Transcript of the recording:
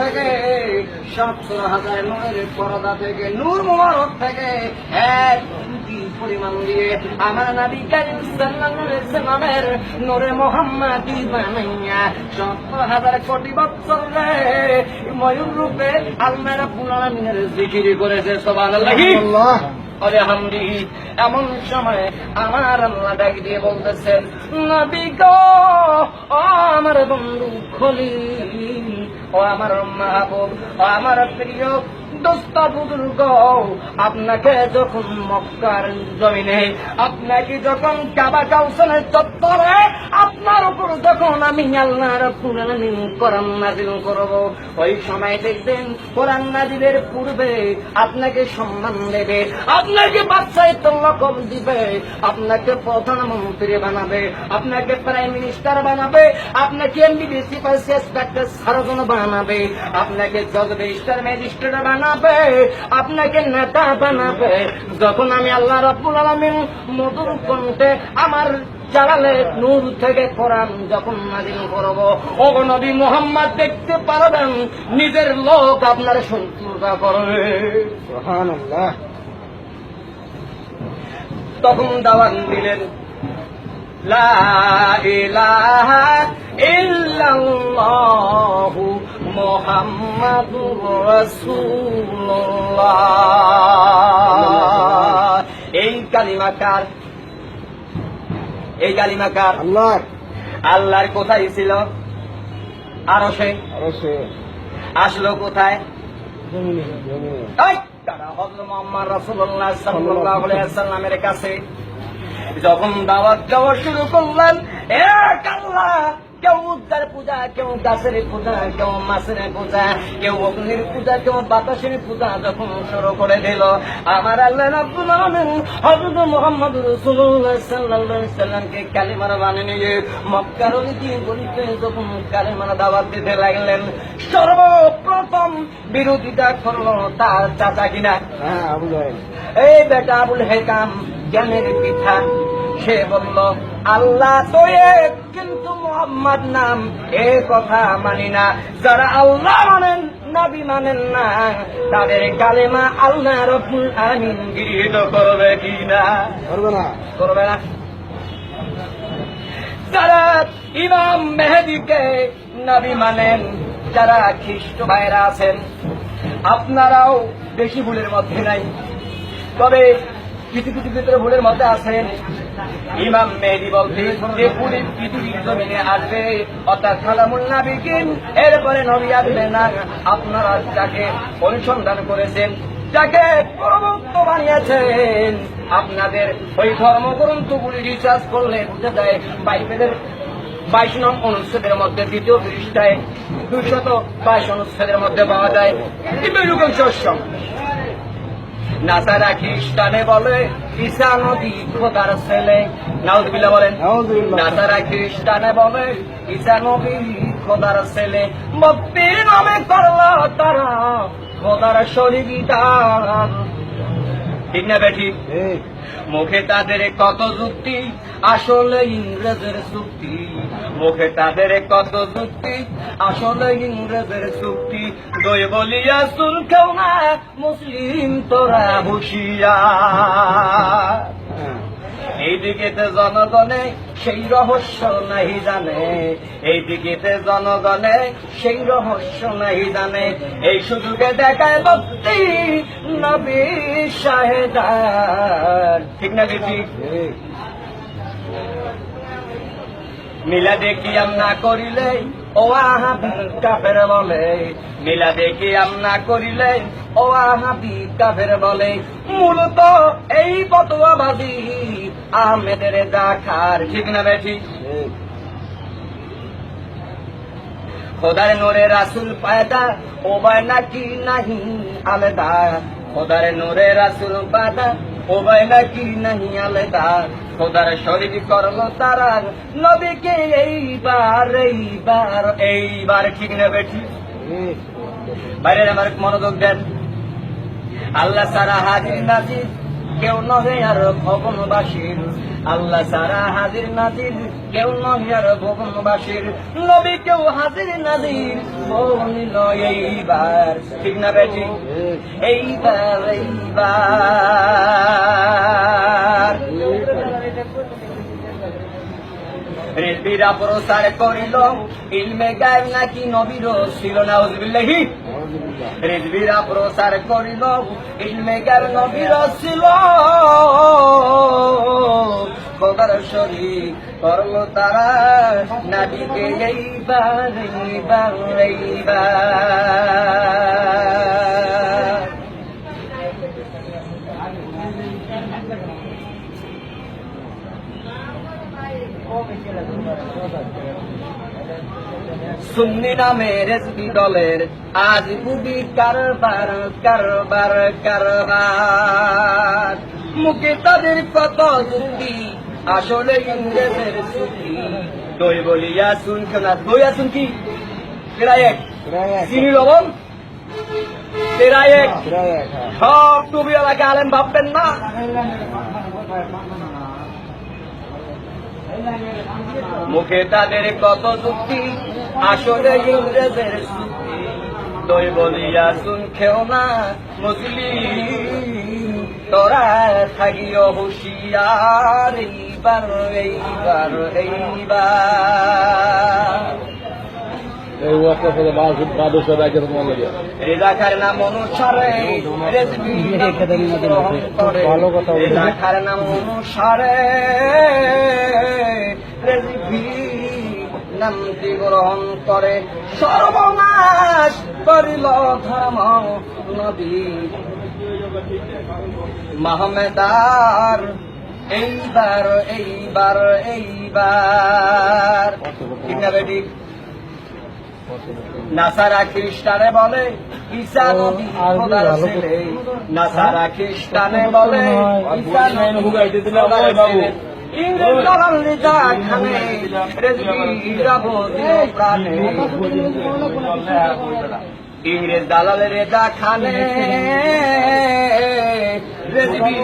থেকে সত্তর হাজার নূরের পরদা থেকে নূর মোবারক থেকে এক কোটি পরিমাণ দিয়ে আমার নবী কারিম সাল্লামের নূরে মোহাম্মদি বানাইয়া সত্তর হাজার কোটি বছর রে ময়ূর রূপে আলমেরা জিকির করেছে সুবহানাল্লাহি। আল্লাহ আরে হামদি এমন সময় আমার আল্লাহ ডাক দিয়ে বলতেছেন নবী গো আমার বন্ধু খলিল। ও আমার মাহবুব ও আমার প্রিয় দোস্ত বুজুর্গ আপনাকে যখন মক্কার জমিনে আপনাকে যখন কাবা কাউসানের চত্বরে, আপনার উপর যখন আমি আল্লাহ রাব্বুল কোরআন নাজিল করব, ওই সময় দেখবেন কোরআন নাজিলের পূর্বে আপনাকে সম্মান দেবে, আপনাকে বাচ্চায় লকম দিবে, আপনাকে প্রধানমন্ত্রী বানাবে, আপনাকে প্রাইম মিনিস্টার বানাবে, আপনাকে এমবিবি সিপাইসি ইন্সপেক্টর সার্জন বানাবে, আপনাকে জজ রেজিস্টার ম্যাজিস্ট্রেট বানাবে, আপনাকে নেতা বানাবে। যখন আমি আল্লাহ রাব্বুল আলামিন মধুর কণ্ঠে আমার জালালে নূর থেকে কোরআন যখন নাজিল করব ও নবী মোহাম্মদ দেখতে পারবেন, নিজের লোক আপনার শত্রুতা করবে। তখন দাওয়াত দিলেন মুহাম্মাদুর রাসূলুল্লাহ। এই কালিমাকার এই কালিমাকার আল্লাহ আল্লাহর। কোথায় ছিল? আরও সে। আসলো কোথায়? যখন দাওয়াত দেওয়া শুরু করলেন এক আল্লাহ কেউ উদ্দার পূজা কেউ গাছের পূজা কেউ মাছের পূজা কেউ অগ্নির পূজা কেউ বাতাসের পূজা যখন শুরু করে দিল। আমার আল্লাহ রাব্বুল আলামিন হযরত মুহাম্মদ রাসূলুল্লাহ সাল্লাল্লাহু আলাইহি সাল্লামকে কালিমার বানিয়ে নিয়ে মক্কার দিন গলিতে যখন কালিমার দাওয়াত দিতে লাগলেন সর্বপ্রথম বিরোধিতা করল তার চাচা কিনা? হ্যাঁ এই বেটা আবুল হেকাম জ্ঞানের পিঠা। সে বলল আল্লাহ তো এক কিন্তু মোহাম্মদ নাম এ কথা মানি না। যারা আল্লাহ মানেন নবী মানেন না। তাদের কালেমা আল্লাহ রব্বুল আলামিন গৃহীত করবে কি না করবে না। করবে না। যারা ইমাম মেহেদিকে নবী মানেন যারা খ্রিস্ট ভাইরা আছেন আপনারাও বেশি ভুলের মধ্যে নাই। তবে কিছু কিছু ভিতরে ভুলের মধ্যে আছেন ইমাম মেহেদি বলতে, যে পুরী পৃথিবীর জমিনে আসবে, অর্থাৎ খালামুল নাবিকিন এরপরে নবী আসবে না। আপনারা যাকে অনুসন্ধান করেছেন, যাকে প্রবক্ত বানিয়েছেন, আপনাদের ওই ধর্মগ্রন্থ ধর্মগ্রন্থগুলি রিচার্জ করলে বুঝে দেয় বাইবেলের বাইশ নং অনুচ্ছেদের মধ্যে, দ্বিতীয় পৃষ্ঠায় দুইশত বাইশ অনুচ্ছেদের মধ্যে পাওয়া যায় নাসারা খ্রিস্টানে বলে ঈসা নদী খোদার ছেলে। নাউজবিল্লা বলেন। নাসারা খ্রিস্টানে বলে ঈসা নদী খোদার ছেলে। মক্তির নামে করল তারা খোদার শরীর ঠিক না বেঠি? মুখে তাদের কত যুক্তি? আসলে ইংরেজের চুক্তি। মুখে তাদের কত যুক্তি? আসলে ইংরেজের চুক্তি। দই বলিয়া শুন কেউ না মুসলিম তোরা হুশিয়া এইদিকেতে জনগণে সেই রহস্য নাই জানে। এইদিকেতে জনগণে সেই রহস্য নাই জানে। এই সুযোগে দেখায় ভক্তি নবী শাহেদার ঠিক না এই মিলা দেখি না করিলে ও আহাবি কাফের বলে। মিলা দেখি না করিলে ও আহাবি কাফের বলে। মূলত এই পতোয়াবাদী আহমেদের দেখার ঠিক না বেঠি? খোদার নোরে রাসুল পায়দা ও বায় নাকি নাহি আলেদা? খোদার নোরে রাসুল পায়দা ও বায় নাকি নাহি আলেদা? খোদার শরীর করল তারা নবীকে এইবার এইবার এইবার ঠিক না বেঠি? বাইরে আমার মনোযোগ দেন। আল্লাহ সারা হাজির নাজির কেউ নহে আর ভবনবাসীর আল্লাহ সারা হাজির নাজির কেউ নহে আর ভবনবাসীর নবী কেউ হাজির নাজির বলিল এইবার। ঠিক না বেটি? এইবার এইবার। রেলবিরা প্রচার করিল, ইলমে গায়েব নাকি নবীর ছিল না উজবিল্লাহি রেজবিরা প্রচার করিল ইলমেগার নবীর ছিল খোদার শরীর করল তারা নাবিকে এইবার এইবার এইবার সুন্নি নামে রেজবি দলের আজ বুবি কারবার কারবার কারবার। মুখে তাদের কত যুক্তি আসলে ইংরেজের চুক্তি দই বলিয়া শুন না দই আসুন কি? প্রায় এক। চিনি লবণ? প্রায় এক। সব টুবি এলাকা আলেন ভাববেন না। মুখে তাদের কত যুক্তি, আসলে ইংরেজের দই বলিয়া শুন খেও না মুসলিম, তোরা থাকিও হুশিয়ার, এইবার এইবার এইবার। রেজাকার নাম অনুসারে গ্রহণ করে। ভালো কথা রেজাকার নাম অনুসারে নামটি গ্রহণ করে। সর্বনাশ করিল ধর্ম নবী। মাহমেদার এইবার এইবার এইবার। ঠিক না বেটি? নাসারা খ্রিস্টানে বলে ঈসা নবী খোদার ছেলে। নাসারা খ্রিস্টানে বলে ঈসা নবী খোদার ছেলে। ইংরেজ দালাল রেজা খানে রেজবি